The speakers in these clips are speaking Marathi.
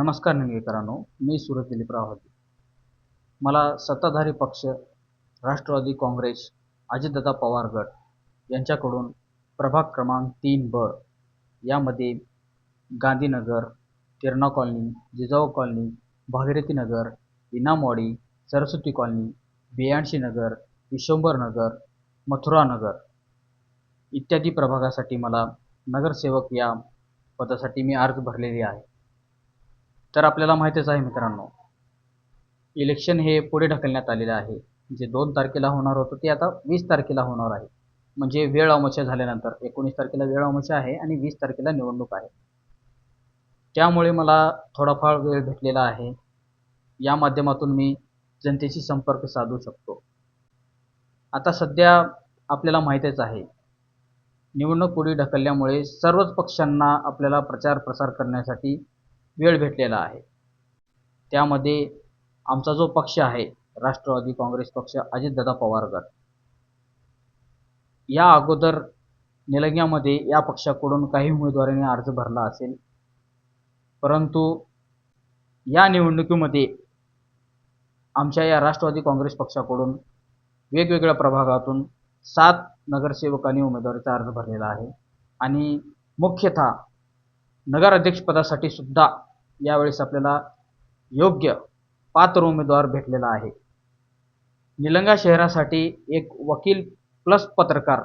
नमस्कार निलंगेकरांनो मी सुरज दिलीपराव होते मला सत्ताधारी पक्ष राष्ट्रवादी काँग्रेस अजितदादा पवार गट यांच्याकडून प्रभाग क्रमांक तीन ब यामध्ये Gandhinagar Kirana colony Jijau colony Bhagirathi Nagar Inamwadi Saraswati colony Biyanshi Nagar Vishwambhar Nagar Mathura Nagar इत्यादी प्रभागासाठी मला नगरसेवक या पदासाठी मी अर्ज भरलेली आहे. तर आपल्याला माहीतच आहे मित्रांनो इलेक्शन हे पुढे ढकलण्यात आलेलं आहे. जे दोन तारखेला होणार होतं ते आता वीस तारखेला होणार आहे. म्हणजे वेळ अमोशा झाल्यानंतर एकोणीस तारखेला वेळ अमोशा आहे आणि वीस तारखेला निवडणूक आहे. त्यामुळे मला थोडाफार वेळ भेटलेला आहे. या माध्यमातून मी जनतेशी संपर्क साधू शकतो. आता सध्या आपल्याला माहीतच आहे निवडणूक पुढे ढकलल्यामुळे सर्वच पक्षांना आपल्याला प्रचार प्रसार करण्यासाठी वेळ भेटलेला आहे. त्यामध्ये आमचा जो पक्ष आहे राष्ट्रवादी काँग्रेस पक्ष अजितदादा पवार गट या अगोदर निलंग्यामध्ये या पक्षाकडून काही उमेदवारांनी अर्ज भरला असेल. परंतु या निवडणुकीमध्ये आमच्या या राष्ट्रवादी काँग्रेस पक्षाकडून वेगवेगळ्या प्रभागातून सात नगरसेवकांनी उमेदवारीचा अर्ज भरलेला आहे. आणि मुख्यतः नगराध्यक्षपदासाठी सुद्धा यावेळेस आपल्याला योग्य पात्र उमेदवार भेटलेला आहे. निलंगा शहरासाठी एक वकील प्लस पत्रकार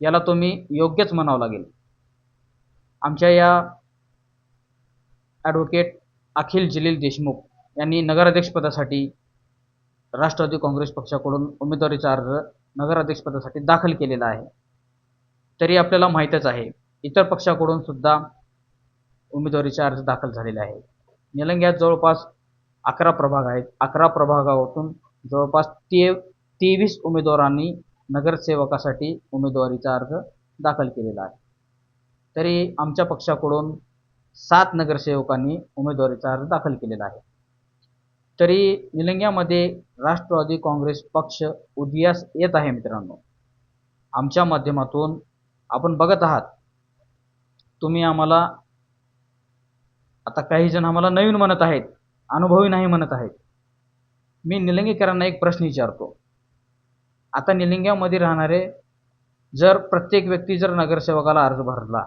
याला तुम्ही योग्यच म्हणावं लागेल. आमच्या या ॲडव्होकेट अखिल जलील देशमुख यांनी नगराध्यक्षपदासाठी राष्ट्रवादी काँग्रेस पक्षाकडून उमेदवारीचा अर्ज नगराध्यक्षपदासाठी दाखल केलेला आहे. तरी आपल्याला माहीतच आहे इतर पक्षाकडून सुद्धा उमेदवारीचे अर्ज दाखल झालेले आहे निलंग्यात जवळपास अकरा प्रभाग आहेत. अकरा प्रभागातून जवळपास ते तेवीस उमेदवारांनी नगरसेवकासाठी उमेदवारीचा अर्ज दाखल केलेला आहे. तरी आमच्या पक्षाकडून सात नगरसेवकांनी उमेदवारीचा अर्ज दाखल केलेला आहे. तरी निलंग्यामध्ये राष्ट्रवादी काँग्रेस पक्ष उदयास येत आहे मित्रांनो. आमच्या माध्यमातून आपण बघत आहात. तुम्ही आम्हाला आता काही जण आम्हाला नवीन म्हणत आहेत अनुभवी नाही म्हणत आहेत. मी निलंगेकरांना एक प्रश्न विचारतो. आता निलंग्यामध्ये राहणारे जर प्रत्येक व्यक्ती जर नगरसेवकाला अर्ज भरला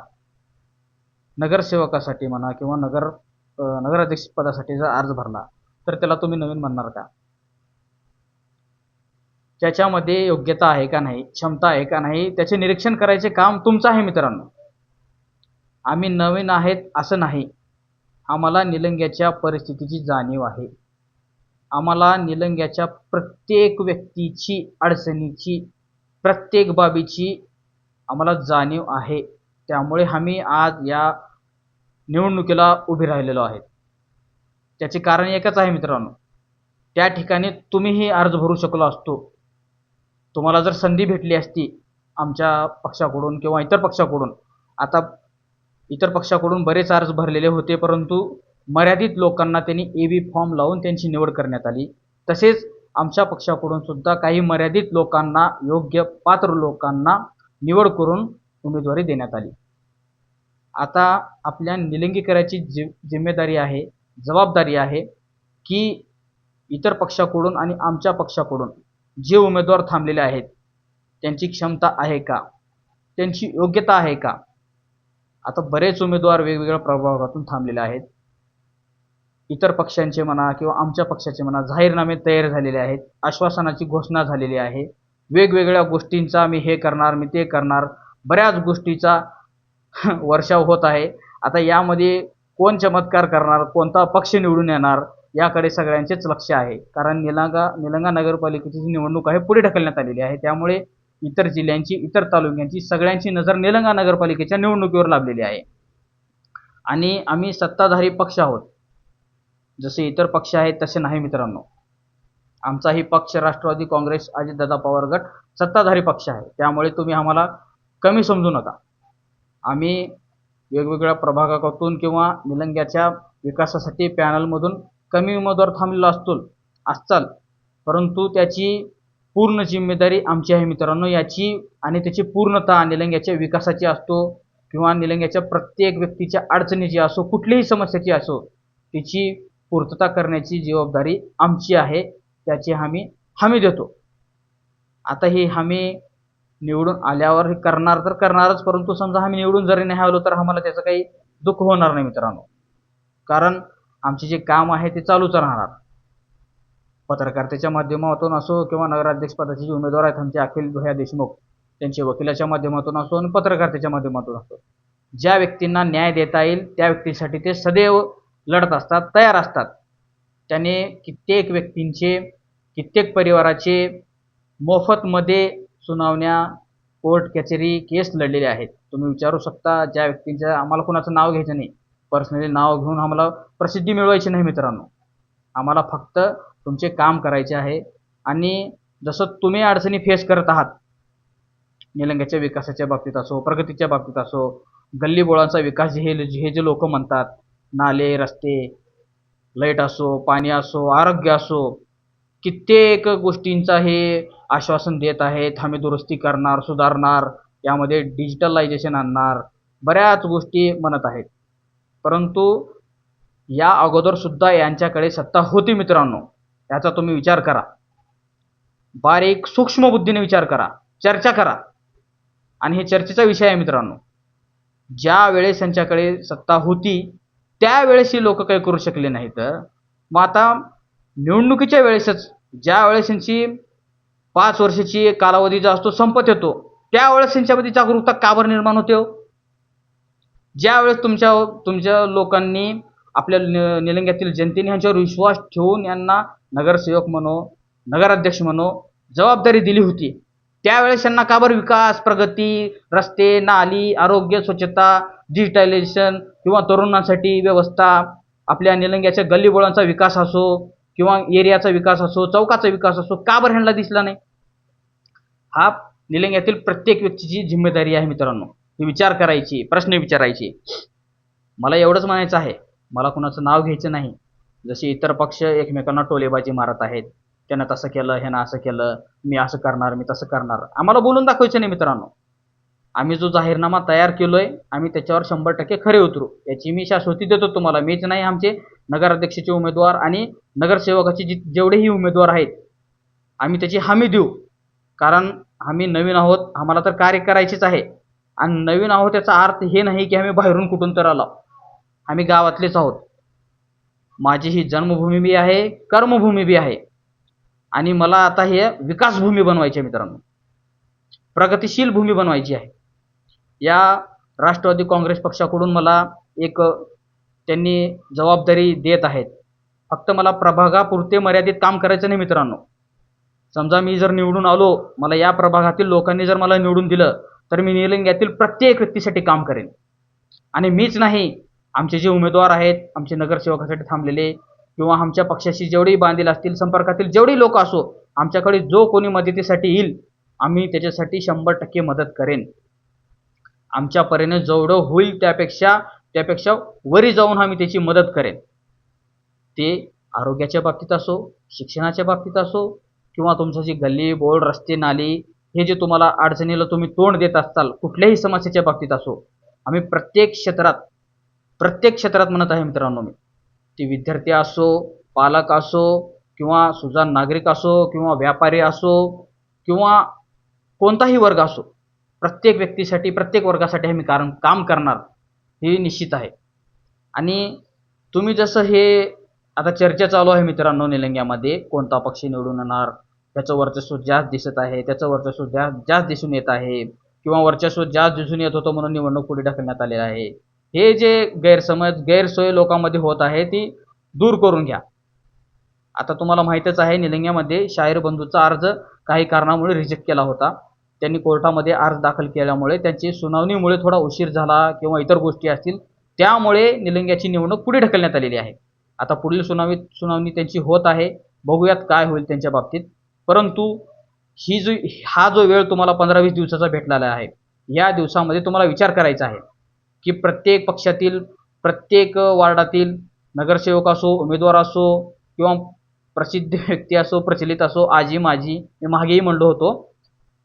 नगरसेवकासाठी म्हणा किंवा नगर नगराध्यक्ष पदासाठी जर अर्ज भरला तर त्याला तुम्ही नवीन म्हणणार का? त्याच्यामध्ये योग्यता आहे का नाही क्षमता आहे का नाही त्याचे निरीक्षण करायचे काम तुमचं आहे मित्रांनो. आम्ही नवीन आहेत असं नाही. आम्हाला निलंग्याच्या परिस्थितीची जाणीव आहे. आम्हाला निलंग्याच्या प्रत्येक व्यक्तीची अडचणीची प्रत्येक बाबीची आम्हाला जाणीव आहे. त्यामुळे आम्ही आज या निवडणुकीला उभे राहिलेलो आहेत. त्याचे कारण एकच आहे मित्रांनो. त्या ठिकाणी तुम्हीही अर्ज भरू शकलो असतो. तुम्हाला जर संधी भेटली असती आमच्या पक्षाकडून किंवा इतर पक्षाकडून आता इतर पक्षाकडून बरेच अर्ज भरलेले होते परंतु मर्यादित लोकांना त्यांनी ए बी फॉर्म लावून त्यांची निवड करण्यात आली. तसेच आमच्या पक्षाकडून सुद्धा काही मर्यादित लोकांना योग्य पात्र लोकांना निवड करून उमेदवारी देण्यात आली. आता आपल्या निलंगीकराची जि जिम्मेदारी आहे जबाबदारी आहे की इतर पक्षाकडून आणि आमच्या पक्षाकडून जे उमेदवार थांबलेले आहेत त्यांची क्षमता आहे का? त्यांची योग्यता आहे का? आता बरेच उमेदवार वेगवेगळ्या प्रभागातून थांबलेले आहेत. इतर पक्षांचे म्हणा किंवा आमच्या पक्षाचे म्हणा जाहीरनामे तयार झालेले आहेत. आश्वासनाची घोषणा झालेली आहे. वेगवेगळ्या गोष्टींचा मी हे करणार मी ते करणार बऱ्याच गोष्टीचा वर्षाव होत आहे. आता यामध्ये कोण चमत्कार करणार कोणता पक्ष निवडून येणार याकडे सगळ्यांचेच लक्ष आहे. कारण निलंगा निलंगा नगरपालिकेची जी निवडणूक आहे पुढे ढकलण्यात आलेली आहे. त्यामुळे इतर जिल्ह्यांची इतर तालुक्यांची सगळ्यांची नजर निलंगा नगरपालिकेच्या निवडणुकीवर लाभलेली आहे. आणि आम्ही सत्ताधारी पक्ष आहोत. जसे इतर पक्ष आहेत तसे नाही मित्रांनो. आमचाही पक्ष राष्ट्रवादी काँग्रेस अजितदादा पवार गट सत्ताधारी पक्ष आहे. त्यामुळे तुम्ही आम्हाला कमी समजू नका. आम्ही वेगवेगळ्या प्रभागातून किंवा निलंग्याच्या विकासासाठी पॅनलमधून कमी उमेदवार थांबलेलो असतो असचाल परंतु त्याची पूर्ण जिम्मेदारी आमची आहे मित्रांनो. याची आणि त्याची पूर्णता निलंग्याच्या विकासाची असतो किंवा निलंग्याच्या प्रत्येक व्यक्तीच्या अडचणीची असो कुठलीही समस्याची असो तिची पूर्तता करण्याची जबाबदारी आमची आहे. त्याची आम्ही हमी देतो. आता ही हमी निवडून आल्यावर हे करणार तर करणारच परंतु समजा आम्ही निवडून जरी नाही आलो तर आम्हाला त्याचं काही दुःख होणार नाही मित्रांनो. कारण आमचे जे काम आहे ते चालूच राहणार पत्रकारितेच्या माध्यमातून असो किंवा नगराध्यक्षपदाचे जे उमेदवार आहेत आमचे अखिल भैया देशमुख त्यांचे वकिलाच्या माध्यमातून असो आणि पत्रकारितेच्या माध्यमातून असो. ज्या व्यक्तींना न्याय देता येईल त्या व्यक्तीसाठी ते सदैव लढत असतात तयार असतात. त्याने कित्येक व्यक्तींचे कित्येक परिवाराचे मोफतमध्ये सुनावण्या कोर्ट कचेरी केस लढलेले आहेत. तुम्ही विचारू शकता ज्या व्यक्तींच्या आम्हाला कोणाचं नाव घ्यायचं नाही. पर्सनली नाव घेऊन आम्हाला प्रसिद्धी मिळवायची नाही मित्रांनो. आम्हाला फक्त तुमचे काम करायचे आहे. आणि जसं तुम्ही अडचणी फेस करत आहात निलंग्याच्या विकासाच्या बाबतीत असो प्रगतीच्या बाबतीत असो गल्लीबोळांचा विकास हे हे जे लोक म्हणतात नाले रस्ते लाइट असो पाणी असो आरोग्य असो कित्येक गोष्टींचा हे आश्वासन देत आहेत आम्ही दुरुस्ती करणार सुधारणार यामध्ये डिजिटलायझेशन आणणार बऱ्याच गोष्टी म्हणत आहेत. परंतु या अगोदर सुद्धा यांच्याकडे सत्ता होती मित्रांनो. याचा तुम्ही विचार करा. बारीक सूक्ष्म बुद्धीने विचार करा. चर्चा करा. आणि हे चर्चेचा विषय आहे मित्रांनो. ज्या वेळेस यांच्याकडे सत्ता होती त्यावेळेस ही लोक काही करू शकले नाहीत. मग आता निवडणुकीच्या वेळेसच ज्या वेळेस यांची पाच वर्षाची कालावधी जो असतो संपत येतो त्यावेळेस यांच्यामध्ये जागरूकता काबर निर्माण होते हो? ज्यावेळेस तुमच्या तुमच्या लोकांनी आपल्या नि- निलंग्यातील जनतेने ह्यांच्यावर विश्वास ठेवून यांना नगरसेवक म्हणो नगराध्यक्ष म्हणो जबाबदारी दिली होती. त्यावेळेस यांना का बरं विकास प्रगती रस्ते नाली आरोग्य स्वच्छता डिजिटायझेशन किंवा तरुणांसाठी व्यवस्था आपल्या निलंग्याच्या गल्लीबोळांचा विकास असो किंवा एरियाचा विकास असो चौकाचा विकास असो का बरं ह्यांना दिसला नाही? हा निलंग्यातील प्रत्येक व्यक्तीची जिम्मेदारी आहे मित्रांनो. ही विचार करायची प्रश्न विचारायचे. मला एवढंच म्हणायचं आहे. मला कुणाचं नाव घ्यायचं नाही. जसे इतर पक्ष एकमेकांना टोलेबाजी मारत आहेत. त्यानं तसं केलं ह्यानं असं केलं मी असं करणार मी तसं करणार. आम्हाला बोलून दाखवायचं नाही मित्रांनो. आम्ही जो जाहीरनामा तयार केलोय आम्ही त्याच्यावर शंभर टक्के खरे उतरू. याची मी शाश्वती देतो तुम्हाला. मीच नाही आमचे नगराध्यक्षाचे उमेदवार आणि नगरसेवकाचे जी जेवढेही उमेदवार आहेत आम्ही त्याची हमी देऊ. कारण आम्ही नवीन आहोत आम्हाला तर कार्य करायचेच आहे. आणि नवीन आहोत त्याचा अर्थ हे नाही की आम्ही बाहेरून कुठून तर आलो. आम्ही गावातलेच आहोत. माझी ही जन्मभूमी बी आहे कर्मभूमी बी आहे. आणि मला आता हे विकासभूमी बनवायची आहे मित्रांनो. प्रगतिशील भूमी बनवायची आहे. या राष्ट्रवादी काँग्रेस पक्षाकडून मला एक त्यांनी जबाबदारी देत आहेत. फक्त मला प्रभागापुरते मर्यादित काम करायचं नाही मित्रांनो. समजा मी जर निवडून आलो मला या प्रभागातील लोकांनी जर मला निवडून दिलं तर मी निलंग्यातील प्रत्येक व्यक्तीसाठी काम करेन. आणि मीच नाही आमचे जे उमेदवार आहेत आमचे नगरसेवकासाठी थांबलेले किंवा आमच्या पक्षाशी जेवढेही बांधील असतील संपर्कातील जेवढेही लोक असो आमच्याकडे जो कोणी मदतीसाठी येईल आम्ही त्याच्यासाठी शंभर टक्के मदत करेन. आमच्या परीने जेवढं होईल त्यापेक्षा त्यापेक्षा वरी जाऊन आम्ही त्याची मदत करेन. ते आरोग्याच्या बाबतीत असो शिक्षणाच्या बाबतीत असो किंवा तुमचं जी गल्ली बोर्ड रस्ते नाली हे जे तुम्हाला अडचणीला तुम्ही तोंड देत असाल कुठल्याही समस्येच्या बाबतीत असो आम्ही प्रत्येक क्षेत्रात प्रत्येक क्षेत्रात म्हणत आहे मित्रांनो मी. ते विद्यार्थी असो पालक असो किंवा सुजाण नागरिक असो किंवा व्यापारी असो किंवा कोणताही वर्ग असो प्रत्येक व्यक्तीसाठी प्रत्येक वर्गासाठी आम्ही कारण काम करणार हे निश्चित आहे. आणि तुम्ही जसं हे आता चर्चा चालू आहे मित्रांनो निलंग्यामध्ये कोणता पक्ष निवडून येणार त्याचं वर्चस्व जास्त दिसत आहे त्याचं वर्चस्व जास्त जास्त दिसून येत आहे किंवा वर्चस्व जास्त दिसून येत होतं म्हणून निवडणूक पुढे ढकलण्यात आलेलं आहे हे जे गैरसमज गैरसोय लोकांमध्ये होत आहे ती दूर करून घ्या. आता तुम्हाला माहीतच आहे निलंग्यामध्ये शाहीर बंधूचा अर्ज काही कारणामुळे रिजेक्ट केला होता. त्यांनी कोर्टामध्ये अर्ज दाखल केल्यामुळे त्यांची सुनावणीमुळे थोडा उशीर झाला किंवा इतर गोष्टी असतील त्यामुळे निलंग्याची निवडणूक पुढे ढकलण्यात आलेली आहे. आता पुढील सुनावणी सुनावणी त्यांची होत आहे. बघूयात काय होईल त्यांच्या बाबतीत. परंतु ही जो हा जो वेळ तुम्हाला पंधरा वीस दिवसाचा भेटलेला आहे या दिवसामध्ये तुम्हाला विचार करायचा आहे. की प्रत्येक पक्षातील प्रत्येक वार्डातील नगरसेवक असो उमेदवार असो किंवा प्रसिद्ध व्यक्ती असो प्रचलित असो आजी माझी मी मागेही म्हणलो होतो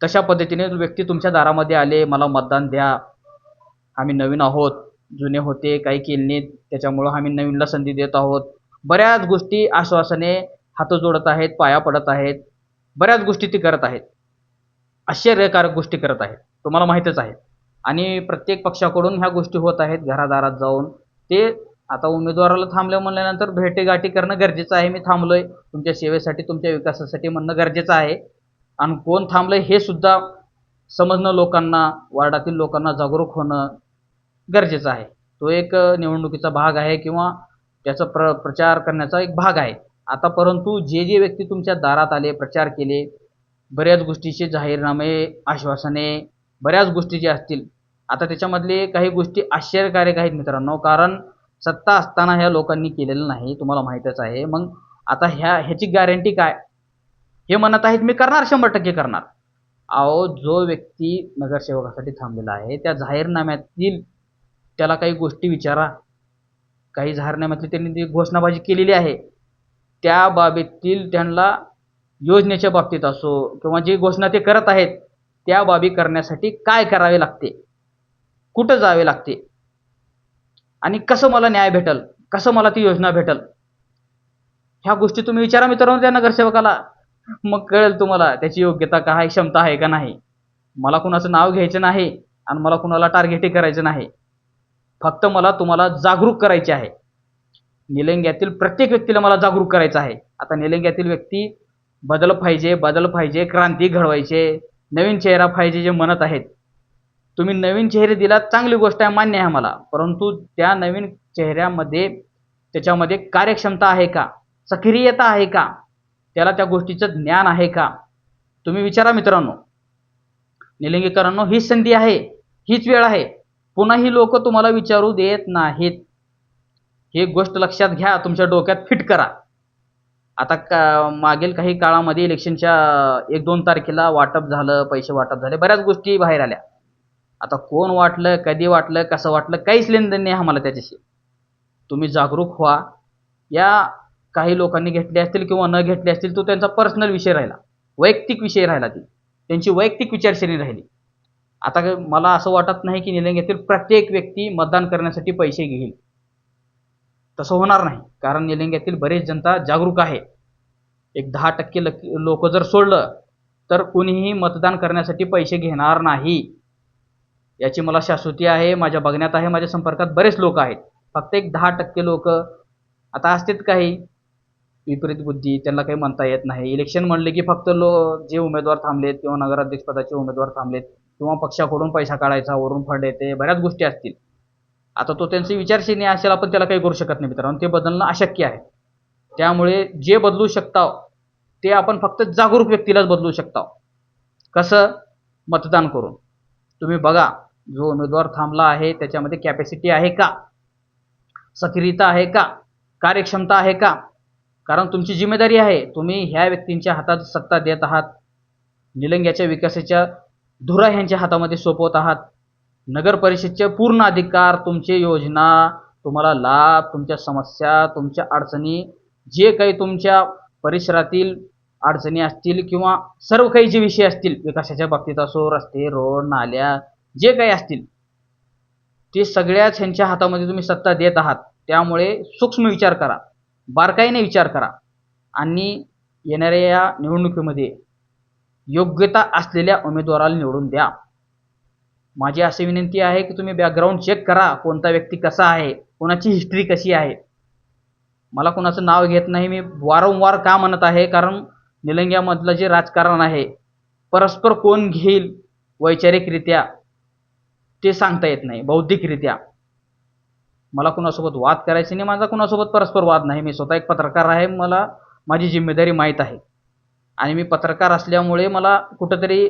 तशा पद्धतीने व्यक्ती तुमच्या दारामध्ये आले मला मतदान द्या. आम्ही नवीन आहोत जुने होते काही केले नाहीत त्याच्यामुळं आम्ही नवीनला संधी देत आहोत. बऱ्याच गोष्टी आश्वासने हात जोडत आहेत पाया पडत आहेत बऱ्याच गोष्टी ती करत आहेत. आश्चर्यकारक गोष्टी करत आहेत तुम्हाला माहीतच आहे. आणि प्रत्येक पक्षाकडून ह्या गोष्टी होत आहेत घरादारात जाऊन. ते आता उमेदवाराला थांबलं म्हणल्यानंतर भेटेगाठी करणं गरजेचं आहे. मी थांबलोय. तुमच्या सेवेसाठी तुमच्या विकासासाठी म्हणणं गरजेचं आहे. आणि कोण थांबलंय हे सुद्धा समजणं लोकांना वार्डातील लोकांना जागरूक होणं गरजेचं आहे. तो एक निवडणुकीचा भाग आहे किंवा त्याचा प्र प्रचार करण्याचा एक भाग आहे. आता परंतु जे जे व्यक्ती तुमच्या दारात आले प्रचार केले बऱ्याच गोष्टीचे जाहीरनामे आश्वासने बऱ्याच गोष्टी ज्या असतील आता त्याच्यामधले काही गोष्टी आश्चर्यकारक आहेत मित्रांनो. कारण सत्ता असताना ह्या लोकांनी केलेलं नाही तुम्हाला माहीतच आहे. मग आता ह्या ह्याची गॅरंटी काय? हे म्हणत आहेत मी करणार शंभर टक्के करणार. अहो जो व्यक्ती नगरसेवकासाठी थांबलेला आहे त्या जाहीरनाम्यातील त्याला काही गोष्टी विचारा. काही जाहीरनाम्यातली त्यांनी ती घोषणाबाजी केलेली आहे. त्या बाबीतील त्यांना योजनेच्या बाबतीत असो किंवा जी घोषणा ते करत आहेत त्या बाबी करण्यासाठी काय करावे लागते? कुठं जावे लागते? आणि कसं मला न्याय भेटल? कसं मला ती योजना भेटल? ह्या गोष्टी तुम्ही विचारा मित्रांनो त्या नगरसेवकाला. मग कळेल तुम्हाला त्याची योग्यता काय क्षमता आहे का नाही. मला कुणाचं नाव घ्यायचं नाही आणि मला कुणाला टार्गेटही करायचं नाही. फक्त मला तुम्हाला जागरूक करायचे आहे. निलंग्यातील प्रत्येक व्यक्तीला मला जागरूक करायचं आहे. आता निलंग्यातील व्यक्ती बदल पाहिजे बदल पाहिजे क्रांती घडवायचे नवीन चेहरा पाहिजे जे म्हणत आहेत. तुम्ही नवीन चेहरे दिलात चांगली गोष्ट आहे मान्य आहे मला परंतु त्या नवीन चेहऱ्यामध्ये त्याच्यामध्ये कार्यक्षमता आहे का? सक्रियता आहे का? त्याला त्या गोष्टीचं ज्ञान आहे का? तुम्ही विचारा मित्रांनो. निलंगीकरांनो हीच संधी आहे हीच वेळ आहे. पुन्हा ही लोक तुम्हाला विचारू देत नाहीत. ही गोष्ट लक्षात घ्या तुमच्या डोक्यात फिट करा. आता का मागील काही काळामध्ये इलेक्शनच्या एक दोन तारखेला वाटप झालं पैसे वाटप झाले बऱ्याच गोष्टी बाहेर आल्या. आता कोण वाटलं कधी वाटलं कसं वाटलं काहीच लेनदेन नाही आम्हाला त्याच्याशी. तुम्ही जागरूक व्हा. या काही लोकांनी घेतले असतील किंवा न घेतले असतील तो त्यांचा पर्सनल विषय राहिला. वैयक्तिक विषय राहिला ती. त्यांची वैयक्तिक विचारसरणी राहिली. आता मला असं वाटत नाही की निलंग्यातील प्रत्येक व्यक्ती मतदान करण्यासाठी पैसे घेईल. तसं होणार नाही. कारण निलंग्यातील बरेच जनता जागरूक आहे. एक दहा टक्के लोक जर सोडलं तर कुणीही मतदान करण्यासाठी पैसे घेणार नाही. याची मला शाश्वती आहे माझ्या बघण्यात आहे माझ्या संपर्कात बरेच लोक आहेत. फक्त एक दहा टक्के लोक आता असतात काही. विपरीत बुद्धी त्यांना काही म्हणता येत नाही. इलेक्शन म्हणले की फक्त लो जे उमेदवार थांबलेत किंवा नगराध्यक्षपदाचे उमेदवार थांबलेत किंवा पक्षाकडून पैसा काढायचा वरून फंड येते बऱ्याच गोष्टी असतील. आता तो त्यांची विचारशैली असेल आपण त्याला काही करू शकत नाही मित्रांनो. ते बदलणं अशक्य आहे. त्यामुळे जे बदलू शकता ते आपण फक्त जागरूक व्यक्तीलाच बदलू शकता कसं? मतदान करून. तुम्ही बघा. जो उमेदवार थांबला आहे त्याच्यामध्ये कॅपॅसिटी आहे का? सक्रियता आहे का? कार्यक्षमता आहे का? कारण तुमची जिम्मेदारी आहे. तुम्ही ह्या व्यक्तींच्या हातात सत्ता देत आहात. निलंग्याच्या विकासाच्या धुरा ह्यांच्या हातामध्ये सोपवत आहात. नगर परिषदचे पूर्ण अधिकार तुमचे योजना तुम्हाला लाभ तुमच्या समस्या तुमच्या अडचणी जे काही तुमच्या परिसरातील अडचणी असतील किंवा सर्व काही जे विषय असतील विकासाच्या बाबतीत असो रस्ते रोड नाल्या जे काही असतील ते सगळ्याच ह्यांच्या हातामध्ये तुम्ही सत्ता देत आहात. त्यामुळे सूक्ष्म विचार करा. बारकाईने विचार करा. आणि येणाऱ्या या निवडणुकीमध्ये योग्यता असलेल्या उमेदवाराला निवडून द्या. माझी अशी विनंती आहे की तुम्ही बॅकग्राऊंड चेक करा कोणता व्यक्ती कसा आहे कोणाची हिस्ट्री कशी आहे. मला कोणाचं नाव घेत नाही मी वारंवार का म्हणत आहे कारण निलंग्यामधलं जे राजकारण आहे परस्पर कोण घेईल वैचारिकरित्या? ते सांगता येत नाही बौद्धिकरित्या. मला कुणासोबत वाद करायचे नाही माझा कुणासोबत परस्पर वाद नाही. मी स्वतः एक पत्रकार आहे मला माझी जिम्मेदारी माहीत आहे. आणि मी पत्रकार असल्यामुळे मला कुठंतरी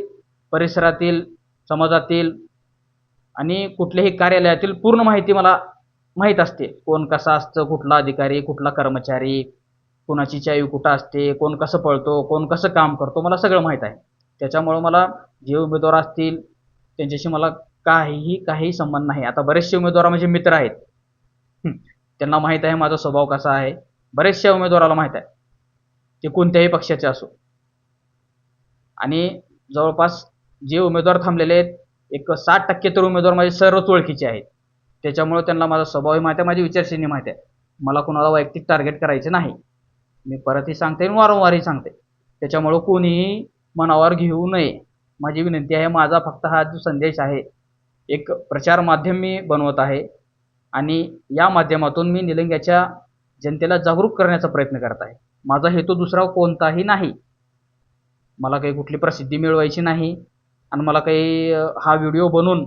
परिसरातील समाजातील आणि कुठल्याही कार्यालयातील पूर्ण माहिती मला माहीत असते. कोण कसा असतं कुठला अधिकारी कुठला कर्मचारी कोणाची चावी कुठं असते कोण कसं पळतो कोण कसं काम करतो मला सगळं माहीत आहे. त्याच्यामुळं मला जे उमेदवार असतील त्यांच्याशी मला काहीही काही संबंध नाही. आता बरेचसे उमेदवार माझे मित्र आहेत. त्यांना माहीत आहे माझा स्वभाव कसा आहे. बरेचशा उमेदवाराला माहीत आहे. ते कोणत्याही पक्षाचे असो. आणि जवळपास जे उमेदवार थांबलेले आहेत एक साठ टक्के तर उमेदवार माझे सर्वच ओळखीचे आहेत. त्याच्यामुळे त्यांना माझा स्वभावही माहिती आहे माझी विचारसरणी माहिती आहे. मला कोणाला वैयक्तिक टार्गेट करायचे नाही. मी परतही सांगते आणि वारंवारही सांगते. त्याच्यामुळं कोणीही मनावर घेऊ नये. माझी विनंती आहे माझा फक्त हा जो संदेश आहे एक प्रचार माध्यम मी बनवत आहे. आणि या माध्यमातून मी निलंग्याच्या जनतेला जागरूक करण्याचा प्रयत्न करत आहे. माझा हेतू दुसरा कोणताही नाही. मला काही कुठली प्रसिद्धी मिळवायची नाही. आणि मला काही हा व्हिडिओ बनवून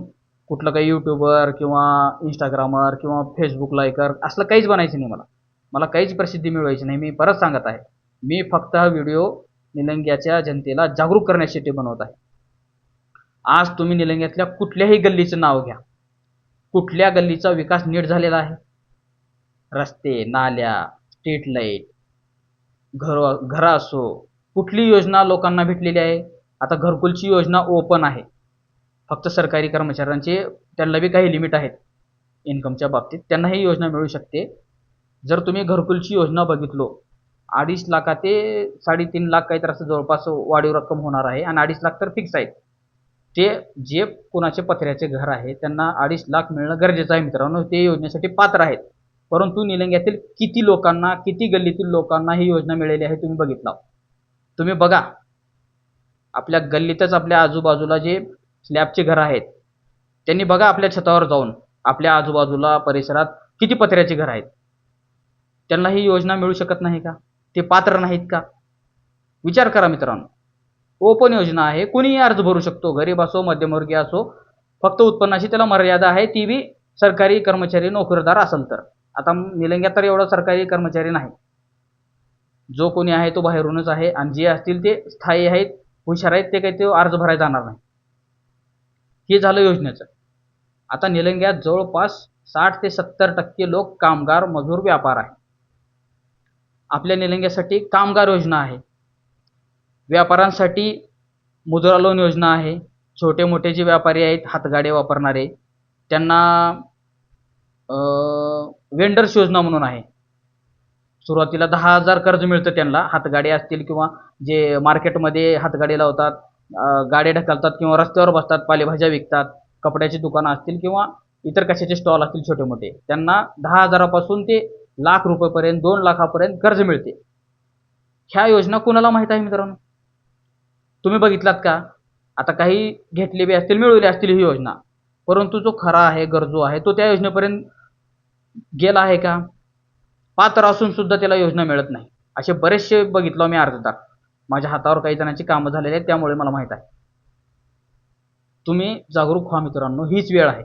कुठलं काही यूट्यूबर किंवा इंस्टाग्रामर किंवा फेसबुक लायकर असलं काहीच बनायचं नाही मला. मला काहीच प्रसिद्धी मिळवायची नाही. मी परत सांगत आहे. मी फक्त हा व्हिडिओ निलंग्याच्या जनतेला जागरूक करण्यासाठी बनवत आहे. आज तुम्ही निलंग्यातल्या कुठल्याही गल्लीचं नाव घ्या. कुठल्या गल्लीचा विकास नीट झालेला आहे? रस्ते नाल्या स्ट्रीट लाइट घर घरं असो कुठली योजना लोकांना भेटलेली आहे? आता घरकुलची योजना ओपन आहे. फक्त सरकारी कर्मचाऱ्यांचे त्यांना बी काही लिमिट आहेत. इन्कमच्या बाबतीत त्यांना ही योजना मिळू शकते. जर तुम्ही घरकुलची योजना बघितलो अडीच लाखा ते साडेतीन लाख काहीतरी असं जवळपास वाढीव रक्कम होणार आहे आणि अडीच लाख तर फिक्स आहेत. ते जे कुणाचे पत्र्याचे घर आहे त्यांना अडीच लाख मिळणं गरजेचं आहे मित्रांनो. ते योजनेसाठी पात्र आहेत. परंतु निलंग्यातील किती लोकांना किती गल्लीतील लोकांना ही योजना मिळाली आहे तुम्ही बघितला. तुम्ही बघा. आपल्या गल्लीतच आपल्या आजूबाजूला जे स्लॅबचे घर आहेत त्यांनी बघा आपल्या छतावर जाऊन आपल्या आजूबाजूला परिसरात किती पत्र्याचे घर आहेत. त्यांना ही योजना मिळू शकत नाही का? ते पात्र नाहीत का? विचार करा मित्रांनो. ओपन योजना आहे. कुणीही अर्ज भरू शकतो. गरीब असो मध्यमवर्गीय असो फक्त उत्पन्नाची त्याला मर्यादा आहे. ती बी सरकारी कर्मचारी नोकरदार असेल तर. आता निलंग्यात तर एवढा सरकारी कर्मचारी नाही. जो कोणी आहे तो बाहेरूनच आहे आणि जे असतील ते स्थायी आहेत हुशार आहेत ते काही ते अर्ज भरायला जाणार नाही. हे झालं योजनेचं. आता निलंग्यात जवळपास साठ ते सत्तर टक्के लोक कामगार मजूर व्यापार आहे. आपल्या निलंग्यासाठी कामगार योजना आहे. व्यापाऱ्यांसाठी मुद्रा लोन योजना आहे. छोटे मोठे जे व्यापारी आहेत हातगाडे वापरणारे त्यांना वेंडर्स योजना म्हणून आहे. सुरुवातीला दहा हजार कर्ज मिळतं त्यांना. हातगाडे असतील किंवा जे मार्केटमध्ये हातगाडी लावतात गाडे गाड्या ढकलतात किंवा रस्त्यावर बसतात पालेभाज्या विकतात कपड्याची दुकानं असतील किंवा इतर कशाचे स्टॉल असतील छोटे मोठे त्यांना दहा हजारापासून ते लाख रुपयेपर्यंत दोन लाखापर्यंत कर्ज मिळते. ह्या योजना कुणाला माहीत आहे मित्रांनो? तुम्ही बघितलात का? आता काही घेतले बी असतील मिळवले असतील ही योजना. परंतु जो खरा आहे गरजू आहे तो त्या योजनेपर्यंत गेला आहे का? पात्र असून सुद्धा त्याला योजना मिळत नाही. असे बरेचसे बघितलो मी अर्जदार माझ्या हातावर काही जणांची कामं झालेली आहेत त्यामुळे मला माहीत आहे. तुम्ही जागरूक व्हा मित्रांनो हीच वेळ आहे.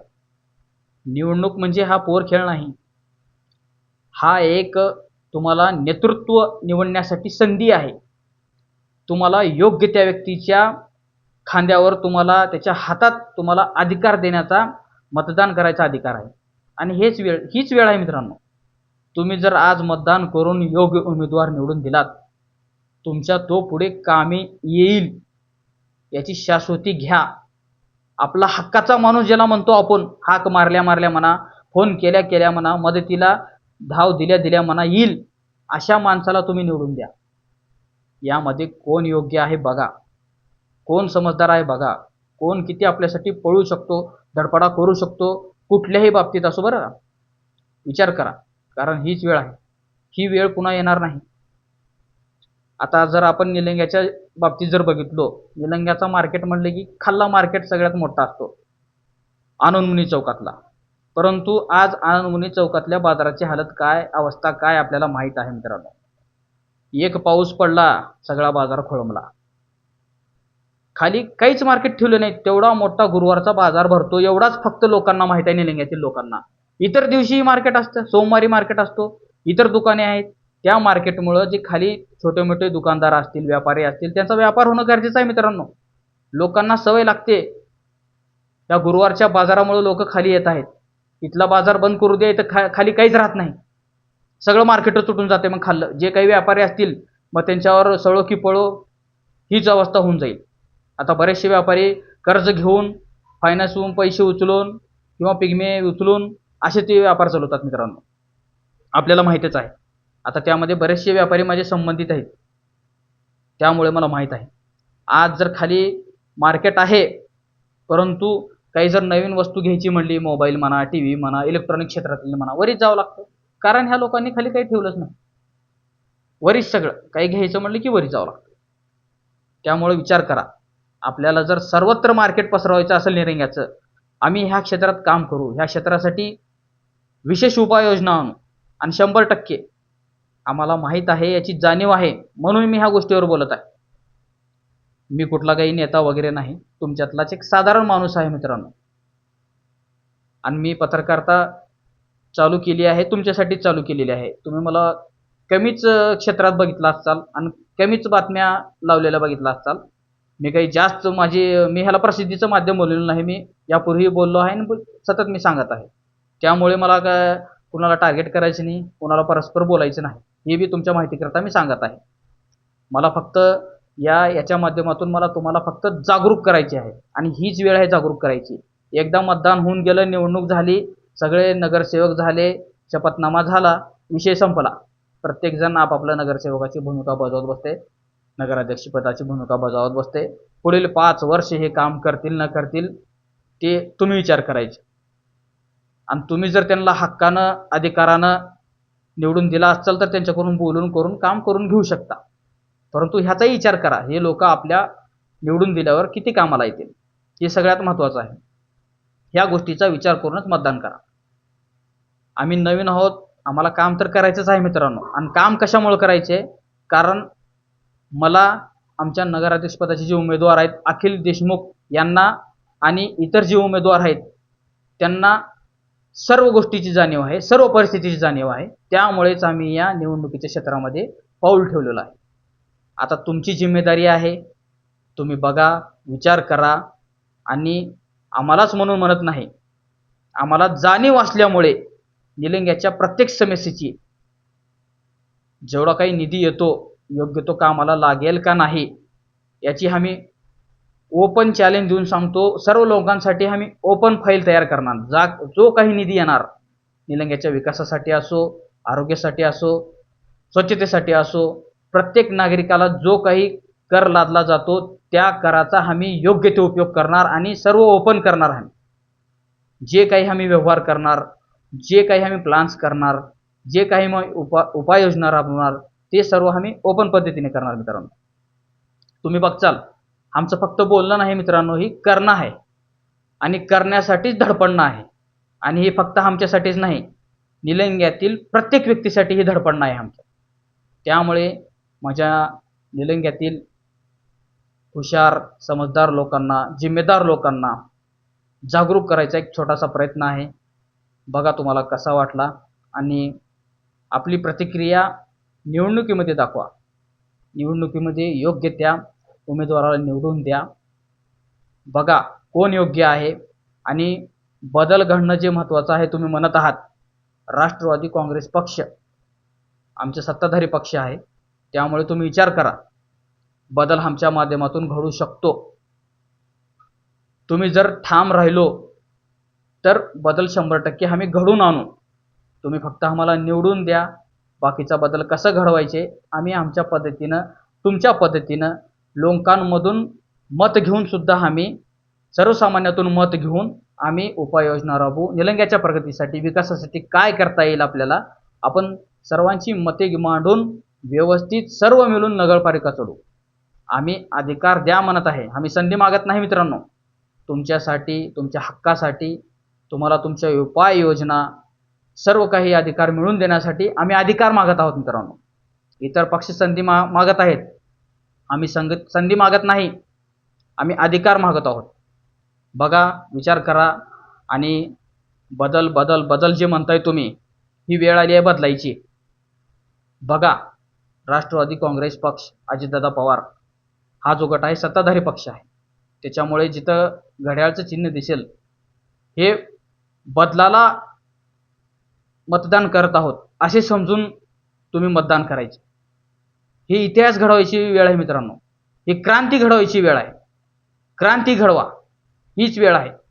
निवडणूक म्हणजे हा पोर खेळ नाही. हा एक तुम्हाला नेतृत्व निवडण्यासाठी संधी आहे. तुम्हाला योग्य त्या व्यक्तीच्या खांद्यावर तुम्हाला त्याच्या हातात तुम्हाला अधिकार देण्याचा मतदान करायचा अधिकार आहे. आणि हेच वेळ हीच वेळ आहे मित्रांनो. तुम्ही जर आज मतदान करून योग्य उमेदवार निवडून दिलात तुमच्या तो पुढे कामे येईल याची शाश्वती घ्या. आपला हक्काचा माणूस ज्याला म्हणतो आपण हाक मारल्या मारल्या म्हणा फोन केल्या केल्या म्हणा मदतीला धाव दिल्या दिल्या म्हणा येईल अशा माणसाला तुम्ही निवडून द्या. यामध्ये कोण योग्य आहे बघा. कोण समजदार आहे बघा. कोण किती आपल्यासाठी पळू शकतो धडपडा करू शकतो कुठल्याही बाबतीत असो बरं. विचार करा. कारण हीच वेळ आहे. ही वेळ पुन्हा येणार नाही. आता जर आपण निलंग्याच्या बाबतीत जर बघितलो निलंग्याचा मार्केट म्हणले की खाल्ला मार्केट सगळ्यात मोठा असतो. आनंदमुनी चौकातला. परंतु आज आनंदमुनी चौकातल्या बाजाराची हालत काय अवस्था काय आपल्याला माहीत आहे मित्रांनो. एक पाऊस पडला सगळा बाजार खोळंबला. खाली काहीच मार्केट ठेवलं नाही तेवढा मोठा गुरुवारचा बाजार भरतो एवढाच फक्त लोकांना माहिती आहे निलंग्यातील लोकांना. इतर दिवशीही मार्केट असतं सोमवारी मार्केट असतो इतर दुकाने आहेत. त्या मार्केटमुळं जे खाली छोटे मोठे दुकानदार असतील व्यापारी असतील त्यांचा व्यापार होणं गरजेचं आहे मित्रांनो. लोकांना सवय लागते. त्या गुरुवारच्या बाजारामुळे लोक खाली येत आहेत. इथला बाजार बंद करू दे तर खा खाली काहीच राहत नाही. सगळं मार्केटच तुटून जाते मग खाल्लं. जे काही व्यापारी असतील मग त्यांच्यावर सळो की पळो हीच अवस्था होऊन जाईल. आता बरेचसे व्यापारी कर्ज घेऊन फायनान्सहून पैसे उचलून किंवा पिगमे उचलून असे ते व्यापार चालवतात मित्रांनो. आपल्याला माहीतच आहे. आता त्यामध्ये बरेचसे व्यापारी माझे संबंधित आहेत. त्यामुळे मला माहीत आहे. आज जर खाली मार्केट आहे परंतु काही जर नवीन वस्तू घ्यायची म्हणली मोबाईल म्हणा टी व्ही म्हणा इलेक्ट्रॉनिक क्षेत्रातील म्हणा वरीच जावं लागतं. कारण ह्या लोकांनी खाली काही ठेवलंच नाही. वरीच सगळं. काही घ्यायचं म्हणलं की वरी जावं लागतं. त्यामुळे विचार करा. आपल्याला जर सर्वत्र मार्केट पसरवायचं असेल निरंग्याचं आम्ही ह्या क्षेत्रात काम करू. ह्या क्षेत्रासाठी विशेष उपाययोजना आणू. आणि शंभर टक्के. आम्हाला माहीत आहे याची जाणीव आहे. म्हणून मी ह्या गोष्टीवर बोलत आहे. मी कुठला काही नेता वगैरे नाही. तुमच्यातलाच एक साधारण माणूस आहे मित्रांनो. आणि मी पत्रकारिता चालू केली आहे तुमच्यासाठी चालू केलेली आहे. तुम्ही मला कमीच क्षेत्रात बघितला असाल आणि कमीच बातम्या लावलेल्या बघितला असाल. मी काही जास्त माझी मी ह्याला प्रसिद्धीचं माध्यम बोललेलं नाही मी यापूर्वी बोललो आहे आणि सतत मी सांगत आहे. त्यामुळे मला काय कुणाला टार्गेट करायचं नाही कुणाला परस्पर बोलायचं नाही हे बी तुमच्या माहितीकरता मी सांगत आहे. मला फक्त या याच्या माध्यमातून मला तुम्हाला फक्त जागरूक करायची आहे आणि हीच वेळ आहे जागरूक करायची. एकदा मतदान होऊन गेलं निवडणूक झाली सगळे नगरसेवक झाले शपथनामा झाला विषय संपला. प्रत्येकजण आपापल्या नगरसेवकाची भूमिका बजावत बसते. नगराध्यक्षपदाची भूमिका बजावत बसते. पुढील पाच वर्ष हे काम करतील न करतील ते तुम्ही विचार करायचे. आणि तुम्ही जर त्यांना हक्कानं अधिकारानं निवडून दिला असाल तर त्यांच्याकडून बोलून करून काम करून घेऊ शकता. परंतु ह्याचाही विचार करा. हे लोक आपल्या निवडून दिल्यावर किती कामाला येतील? हे सगळ्यात महत्त्वाचं आहे. ह्या गोष्टीचा विचार करूनच मतदान करा. आम्ही नवीन आहोत. आम्हाला काम तर करायचंच आहे मित्रांनो. आणि काम कशामुळे करायचे? कारण मला आमच्या नगराध्यक्षपदाचे जे उमेदवार आहेत अखिल देशमुख यांना आणि इतर जे उमेदवार आहेत त्यांना सर्व गोष्टीची जाणीव आहे सर्व परिस्थितीची जाणीव आहे. त्यामुळेच आम्ही या निवडणुकीच्या क्षेत्रामध्ये पाऊल ठेवलेलं आहे. आता तुमची जिम्मेदारी आहे. तुम्ही बघा विचार करा. आणि आम्हालाच म्हणून म्हणत नाही. आम्हाला जाणीव असल्यामुळे निलंग्याच्या प्रत्येक समस्येची. जेवढा काही निधी येतो योग्य तो कामाला लागेल का नाही याची आम्ही ओपन चॅलेंज देऊन सांगतो. सर्व लोकांसाठी आम्ही ओपन फाईल तयार करणार. जा जो काही निधी येणार निलंग्याच्या विकासासाठी असो आरोग्यासाठी असो स्वच्छतेसाठी असो प्रत्येक नागरिकाला जो काही कर लादला जातो त्या कराचा आम्ही योग्य ते उपयोग करणार आणि सर्व ओपन करणार आम्ही. जे काही आम्ही व्यवहार करणार जे काही आम्ही प्लान्स करणार जे काही मग उपा उपाययोजना राबवणार ते सर्व आम्ही ओपन पद्धतीने करणार मित्रांनो. तुम्ही बघचाल आमचं फक्त बोलणं नाही मित्रांनो ही करणं आहे. आणि करण्यासाठीच धडपडणं आहे. आणि हे फक्त आमच्यासाठीच नाही. निलंग्यातील प्रत्येक व्यक्तीसाठी ही धडपडणं आहे आमचं त्यामुळे माझ्या निलंग्यातील हुशार समजदार लोकांना जिम्मेदार लोकांना जागरूक करायचा एक छोटासा प्रयत्न आहे. बघा तुम्हाला कसा वाटला आणि आपली प्रतिक्रिया निवडणुकीमध्ये दाखवा. निवडणुकीमध्ये योग्य त्या उमेदवाराला निवडून द्या. बघा कोण योग्य आहे आणि बदल घडणं जे महत्त्वाचं आहे तुम्ही म्हणत आहात राष्ट्रवादी काँग्रेस पक्ष आमचे सत्ताधारी पक्ष आहे त्यामुळे तुम्ही विचार करा. बदल आमच्या माध्यमातून घडू शकतो. तुम्ही जर ठाम राहिलो तर बदल शंभर टक्के आम्ही घडून आणू. तुम्ही फक्त आम्हाला निवडून द्या. बाकीचा बदल कसं घडवायचे आम्ही आमच्या पद्धतीनं तुमच्या पद्धतीनं लोकांमधून मत घेऊन सुद्धा आम्ही सर्वसामान्यातून मत घेऊन आम्ही उपाययोजना राबवू. निलंग्याच्या प्रगतीसाठी विकासासाठी काय करता येईल आपल्याला आपण सर्वांची मते मांडून व्यवस्थित सर्व मिळून नगरपालिका चढू आम्ही अधिकार द्या म्हणत आहे. आम्ही संधी मागत नाही मित्रांनो. तुमच्यासाठी तुमच्या हक्कासाठी तुम्हाला तुमच्या उपाययोजना सर्व काही अधिकार मिळवून देण्यासाठी आम्ही अधिकार मागत आहोत मित्रांनो. इतर पक्ष संधी मा मागत आहेत. आम्ही संग संधी मागत नाही. आम्ही अधिकार मागत आहोत. बघा विचार करा आणि बदल बदल बदल जे म्हणताय तुम्ही ही वेळ आली आहे बदलायची. बघा राष्ट्रवादी काँग्रेस पक्ष अजितदादा पवार हा जो गट आहे सत्ताधारी पक्ष आहे. त्याच्यामुळे जिथं घड्याळचं चिन्ह दिसेल हे बदलाला मतदान करत आहोत असे समजून तुम्ही मतदान करायचे. ही इतिहास घडवायची वेळ आहे मित्रांनो. ही क्रांती घडवायची वेळ आहे. क्रांती घडवा. हीच वेळ आहे.